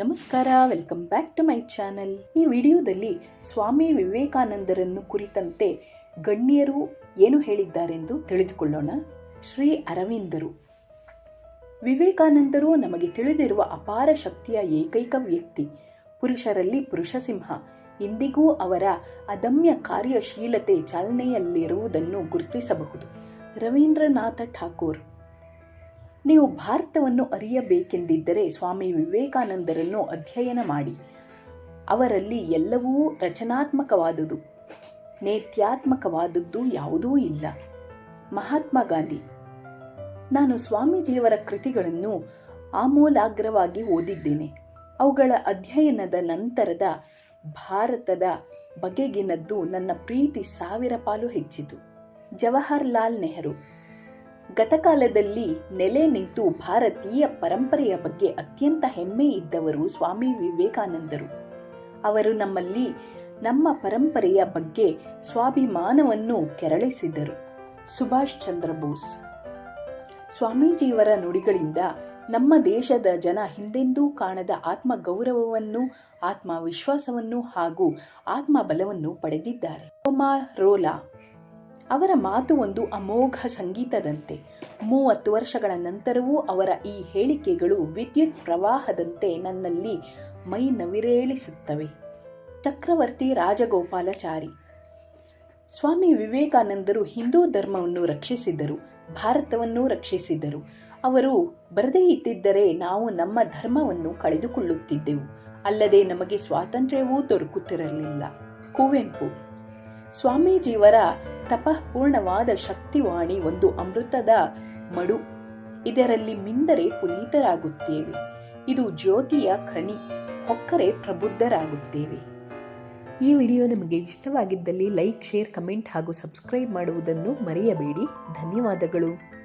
ನಮಸ್ಕಾರ welcome back to my channel ಈ ವಿಡಿಯೋದಲ್ಲಿ ಸ್ವಾಮಿ ವಿವೇಕಾನಂದರನ್ನು ಕುರಿತಂತೆ ಗಣ್ಯರು ಏನು ಹೇಳಿದ್ದಾರೆಂದು ತಿಳಿದುಕೊಳ್ಳೋಣ. ಶ್ರೀ ಅರವಿಂದರು. ವಿವೇಕಾನಂದರು ನಮಗೆ ತಿಳಿದಿರುವ ಅಪಾರ ಶಕ್ತಿಯ ಏಕೈಕ ವ್ಯಕ್ತಿ, ಪುರುಷರಲ್ಲಿ ಪುರುಷ ಸಿಂಹ ಇಂದಿಗೂ ಅವರ ಅದಮ್ಯ ಕಾರ್ಯಶೀಲತೆ ಚಾಲನೆಯಲ್ಲಿರುವುದನ್ನು ಗುರುತಿಸಬಹುದು. ರವೀಂದ್ರನಾಥ ಠಾಕೂರ್. ನೀವು ಭಾರತವನ್ನು ಅರಿಯಬೇಕೆಂದಿದ್ದರೆ ಸ್ವಾಮಿ ವಿವೇಕಾನಂದರನ್ನು ಅಧ್ಯಯನ ಮಾಡಿ. ಅವರಲ್ಲಿ ಎಲ್ಲವೂ ರಚನಾತ್ಮಕವಾದುದು, ನೇತ್ಯಾತ್ಮಕವಾದದ್ದು ಯಾವುದೂ ಇಲ್ಲ. ಮಹಾತ್ಮ ಗಾಂಧಿ, ನಾನು ಸ್ವಾಮೀಜಿಯವರ ಕೃತಿಗಳನ್ನು ಆಮೂಲಾಗ್ರವಾಗಿ ಓದಿದ್ದೇನೆ. ಅವುಗಳ ಅಧ್ಯಯನದ ನಂತರದ ಭಾರತದ ಬಗೆಗಿನದ್ದು ನನ್ನ ಪ್ರೀತಿ ಸಾವಿರ ಪಾಲು ಹೆಚ್ಚಿತು. ಜವಾಹರ್ಲಾಲ್ ನೆಹರು ಗತಕಾಲದಲ್ಲಿ ನೆಲೆ ನಿಂತು ಭಾರತೀಯ ಪರಂಪರೆಯ ಬಗ್ಗೆ ಅತ್ಯಂತ ಹೆಮ್ಮೆ ಇದ್ದವರು ಸ್ವಾಮಿ ವಿವೇಕಾನಂದರು. ಅವರು ನಮ್ಮಲ್ಲಿ ನಮ್ಮ ಪರಂಪರೆಯ ಬಗ್ಗೆ ಸ್ವಾಭಿಮಾನವನ್ನು ಕೆರಳಿಸಿದರು. ಸುಭಾಷ್ ಚಂದ್ರ ಬೋಸ್. ಸ್ವಾಮೀಜಿಯವರ ನುಡಿಗಳಿಂದ ನಮ್ಮ ದೇಶದ ಜನ ಹಿಂದೆಂದೂ ಕಾಣದ ಆತ್ಮ ಗೌರವವನ್ನು ಆತ್ಮವಿಶ್ವಾಸವನ್ನು ಹಾಗೂ ಆತ್ಮಬಲವನ್ನು ಪಡೆದಿದ್ದಾರೆ. ಒಮಾ ರೋಲಾ ಅವರ ಮಾತು ಒಂದು ಅಮೋಘ ಸಂಗೀತದಂತೆ. ಮೂವತ್ತು ವರ್ಷಗಳ ನಂತರವೂ ಅವರ ಈ ಹೇಳಿಕೆಗಳು ವಿದ್ಯುತ್ ಪ್ರವಾಹದಂತೆ ನನ್ನಲ್ಲಿ ಮೈ ನವಿರೇಳಿಸುತ್ತವೆ. ಚಕ್ರವರ್ತಿ ರಾಜಗೋಪಾಲಚಾರಿ. ಸ್ವಾಮಿ ವಿವೇಕಾನಂದರು ಹಿಂದೂ ಧರ್ಮವನ್ನು ರಕ್ಷಿಸಿದರು, ಭಾರತವನ್ನು ರಕ್ಷಿಸಿದರು. ಅವರು ಬರದೇ ಇದ್ದಿದ್ದರೆ ನಾವು ನಮ್ಮ ಧರ್ಮವನ್ನು ಕಳೆದುಕೊಳ್ಳುತ್ತಿದ್ದೆವು. ಅಲ್ಲದೆ ನಮಗೆ ಸ್ವಾತಂತ್ರ್ಯವೂ ದೊರಕುತ್ತಿರಲಿಲ್ಲ. ಕುವೆಂಪು. ಸ್ವಾಮೀಜಿಯವರ ತಪಃಪೂರ್ಣವಾದ ಶಕ್ತಿವಾಣಿ ಒಂದು ಅಮೃತದ ಮಡು. ಇದರಲ್ಲಿ ಮಿಂದರೆ ಪುನೀತರಾಗುತ್ತೇವೆ. ಇದು ಜ್ಯೋತಿಯ ಖನಿ, ಹೊಕ್ಕರೆ ಪ್ರಬುದ್ಧರಾಗುತ್ತೇವೆ. ಈ ವಿಡಿಯೋ ನಿಮಗೆ ಇಷ್ಟವಾಗಿದ್ದಲ್ಲಿ ಲೈಕ್, ಶೇರ್, ಕಮೆಂಟ್ ಹಾಗೂ ಸಬ್ಸ್ಕ್ರೈಬ್ ಮಾಡುವುದನ್ನು ಮರೆಯಬೇಡಿ. ಧನ್ಯವಾದಗಳು.